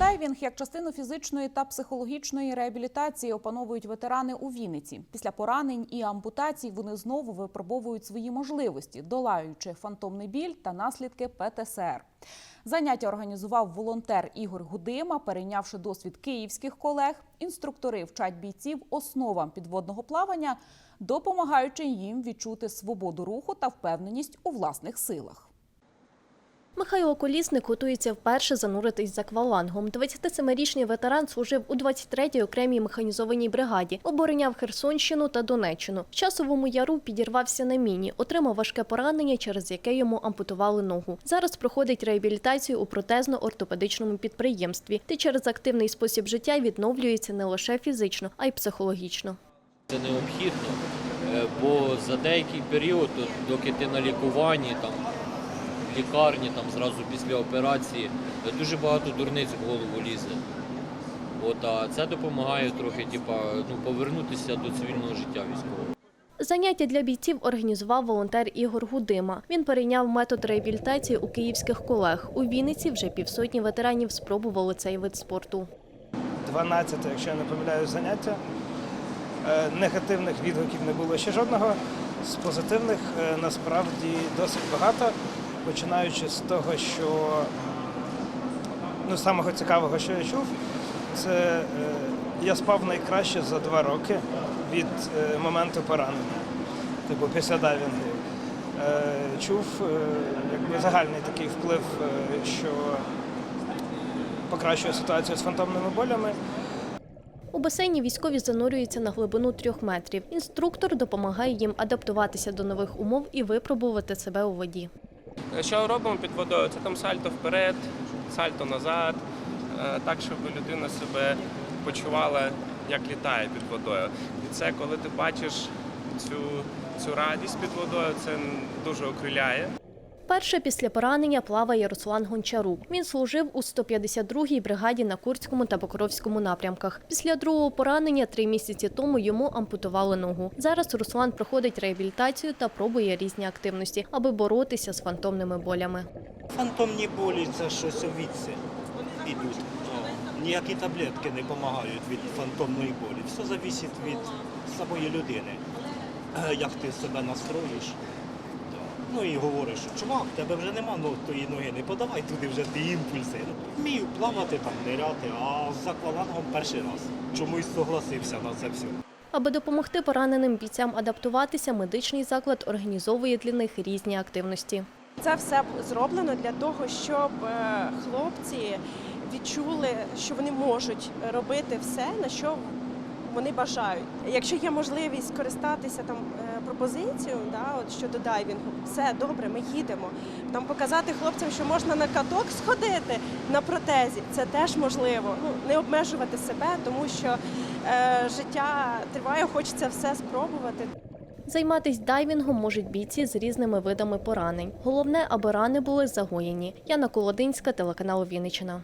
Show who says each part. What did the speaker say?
Speaker 1: Дайвінг як частину фізичної та психологічної реабілітації опановують ветерани у Вінниці. Після поранень і ампутацій вони знову випробовують свої можливості, долаючи фантомний біль та наслідки ПТСР. Заняття організував волонтер Ігор Гудима, перейнявши досвід київських колег. Інструктори вчать бійців основам підводного плавання, допомагаючи їм відчути свободу руху та впевненість у власних силах.
Speaker 2: Михайло Колісник готується вперше зануритись за аквалангом. 27-річний ветеран служив у 23-й окремій механізованій бригаді, обороняв Херсонщину та Донеччину. В часовому яру підірвався на міні, отримав важке поранення, через яке йому ампутували ногу. Зараз проходить реабілітацію у протезно-ортопедичному підприємстві, де через активний спосіб життя відновлюється не лише фізично, а й психологічно.
Speaker 3: Це необхідно, е, бо за деякий період, доки ти на лікуванні, там, лікарні, там, зразу після операції, е, дуже багато дурниць в голову лізе. От, а це допомагає трохи типа, ну, повернутися до цивільного життя військового.
Speaker 2: Заняття для бійців організував волонтер Ігор Гудима. Він перейняв метод реабілітації у київських колег. У Вінниці вже півсотні ветеранів спробували цей вид спорту.
Speaker 4: 12, якщо я не помиляюсь, заняття. Е, Негативних відгуків не було ще жодного. З позитивних е, насправді досить багато, починаючи з того, що ну, самого цікавого, що я чув, це е, я спав найкраще за два роки від е, моменту поранення, типу після дайвінгу. Е, Чув е, якби загальний такий вплив, е, що покращує ситуацію з фантомними болями.
Speaker 2: У басейні військові занурюються на глибину трьох метрів. Інструктор допомагає їм адаптуватися до нових умов і випробувати себе у воді.
Speaker 5: Що робимо під водою? Це там сальто вперед, сальто назад, е, так, щоб людина себе почувала, як літає під водою. І це коли ти бачиш цю, цю радість під водою, це дуже окриляє.
Speaker 2: Перше після поранення плаває Руслан Гончарук. Він служив у 152-й бригаді на Курському та Покровському напрямках. Після другого поранення три місяці тому йому ампутували ногу. Зараз Руслан проходить реабілітацію та пробує різні активності, аби боротися з фантомними болями.
Speaker 6: Фантомні болі це щось овідці ідуть. Ніякі таблетки не допомагають від фантомної болі. Все залежить від самої людини. Як ти себе настроїш. Ну і говориш, чувак, тебе вже нема ну, тої ноги, не подавай туди вже ті імпульси. Ну, Вмію плавати, там, ниряти, а з аквалангом перший раз. Чомусь согласився на це все.
Speaker 2: Аби допомогти пораненим бійцям адаптуватися, медичний заклад організовує для них різні активності.
Speaker 7: Це все зроблено для того, щоб е, хлопці відчули, що вони можуть робити все, на що вони бажають. Якщо є можливість скористатися там е, пропозицією, да, от щодо дайвінгу, все добре, ми їдемо. Там показати хлопцям, що можна на каток сходити на протезі, це теж можливо. Ну не обмежувати себе, тому що е, життя триває, хочеться все спробувати.
Speaker 2: Займатись дайвінгом можуть бійці з різними видами поранень. Головне, аби рани були загоєні. Яна Колодинська, телеканал Вінниччина.